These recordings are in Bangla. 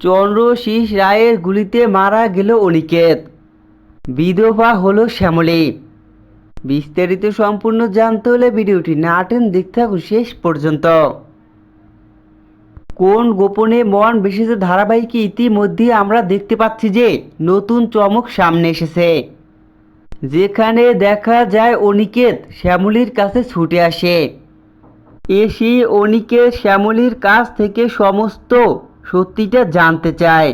চন্দ্রশীষ রায়ের গুলিতে মারা গেল অনিকেত। বিধবা হলো শ্যামলী। বিস্তারিত সম্পূর্ণ জানতে হলে ভিডিওটি না টেন দেখতে থাকুন শেষ পর্যন্ত। কোন গোপনে মন বিশেষ ধারাবাহিকে ইতিমধ্যে আমরা দেখতে পাচ্ছি যে, নতুন চমক সামনে এসেছে। যেখানে দেখা যায় অনিকেত শ্যামলীর কাছে ছুটে আসে। এসে অনিকেত শ্যামলীর কাছ থেকে সমস্ত সত্যিটা জানতে চায়।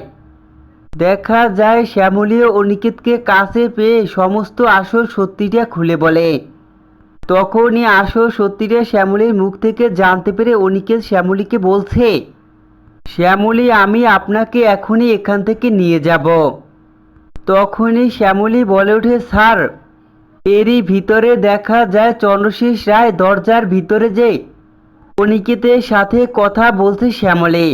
দেখা যায় শ্যামলী ও অনিকেতকে কাছে পেয়ে সমস্ত আসল সত্যিটা খুলে বলে। তখনই আসল সত্যিটা শ্যামলীর মুখ থেকে জানতে পেরে অনিকেত শ্যামলীকে বলছে, শ্যামলী, আমি আপনাকে এখনই এখান থেকে নিয়ে যাব। তখনই শ্যামলী বলে ওঠে, স্যার, এরই ভিতরে দেখা যায় চন্দ্রশেষ রায় দরজার ভিতরে যে অনিকেতের সাথে কথা বলছে শ্যামলী।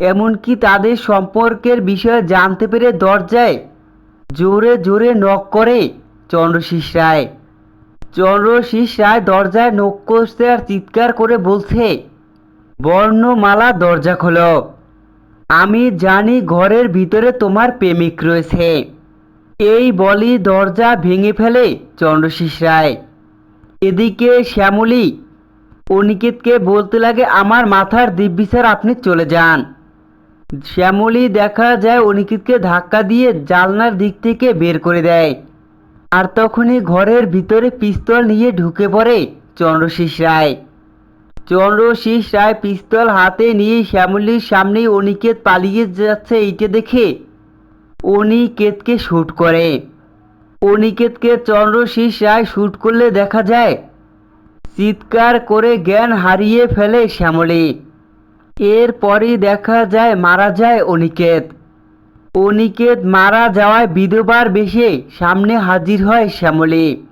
এমনকি তাদের সম্পর্কের বিষয়ে জানতে পেরে দরজায় জোরে জোরে নক করে চন্দ্রশীষ রায়। চন্দ্রশীষ রায় দরজায় নক করছে আর চিৎকার করে বলছে, বর্ণমালা দরজা খোলো। আমি জানি ঘরের ভিতরে তোমার প্রেমিক রয়েছে। এই বলি দরজা ভেঙে ফেলে চন্দ্রশীষ রায়। এদিকে শ্যামলী অনিকেতকে বলতে লাগে, আমার মাথার দিব্যিসার আপনি চলে যান। শ্যামলী দেখা যায় অনিকেতকে ধাক্কা দিয়ে জালনার দিক থেকে বের করে দেয়। আর তখনই ঘরের ভিতরে পিস্তল নিয়ে ঢুকে পড়ে চন্দ্রশীষ রায়। চন্দ্রশীষ রায় পিস্তল হাতে নিয়ে শ্যামলীর সামনে অনিকেত পালিয়ে যাচ্ছে এইটা দেখে অনিকেতকে শ্যুট করে। অনিকেতকে চন্দ্রশীষ রায় শ্যুট করলে দেখা যায়, চিৎকার করে জ্ঞান হারিয়ে ফেলে শ্যামলী। এরপরই দেখা যায় মারা যায় অনিকেত। অনিকেত মারা যাওয়ায় বিধবার বেশে সামনে হাজির হয় শ্যামলী।